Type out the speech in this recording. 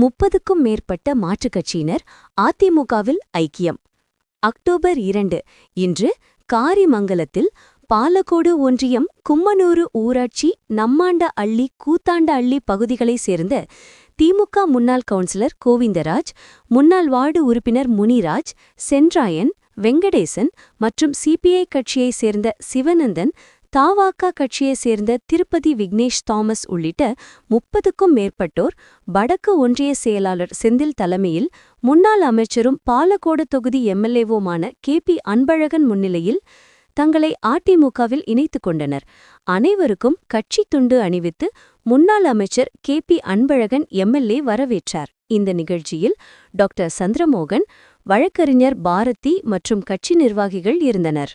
முப்பதுக்கும் மேற்பட்ட மாற்றுக் கட்சியினர் அதிமுகவில் ஐக்கியம். அக்டோபர் இரண்டு இன்று காரிமங்கலத்தில் பாலக்கோடு ஒன்றியம் கும்மனூரு ஊராட்சி நம்மாண்ட அள்ளி கூத்தாண்ட அள்ளி பகுதிகளைச் சேர்ந்த திமுக முன்னாள் கவுன்சிலர் கோவிந்தராஜ் முன்னாள் வார்டு உறுப்பினர் முனிராஜ் சென்றாயன் வெங்கடேசன் மற்றும் சிபிஐ கட்சியைச் சேர்ந்த சிவனந்தன் தாவாக்கா கட்சியைச் சேர்ந்த திருப்பதி விக்னேஷ் தாமஸ் உள்ளிட்ட முப்பதுக்கும் மேற்பட்டோர் வடக்கு ஒன்றிய செயலாளர் செந்தில் தலைமையில் முன்னாள் அமைச்சரும் பாலக்கோடு தொகுதி எம்எல்ஏவுமான கே பி அன்பழகன் முன்னிலையில் தங்களை அதிமுகவில் இணைத்துக் கொண்டனர். அனைவருக்கும் கட்சி துண்டு அணிவித்து முன்னாள் அமைச்சர் கே பி அன்பழகன் எம்எல்ஏ வரவேற்றார். இந்த நிகழ்ச்சியில் டாக்டர் சந்திரமோகன் வழக்கறிஞர் பாரதி மற்றும் கட்சி நிர்வாகிகள் இருந்தனர்.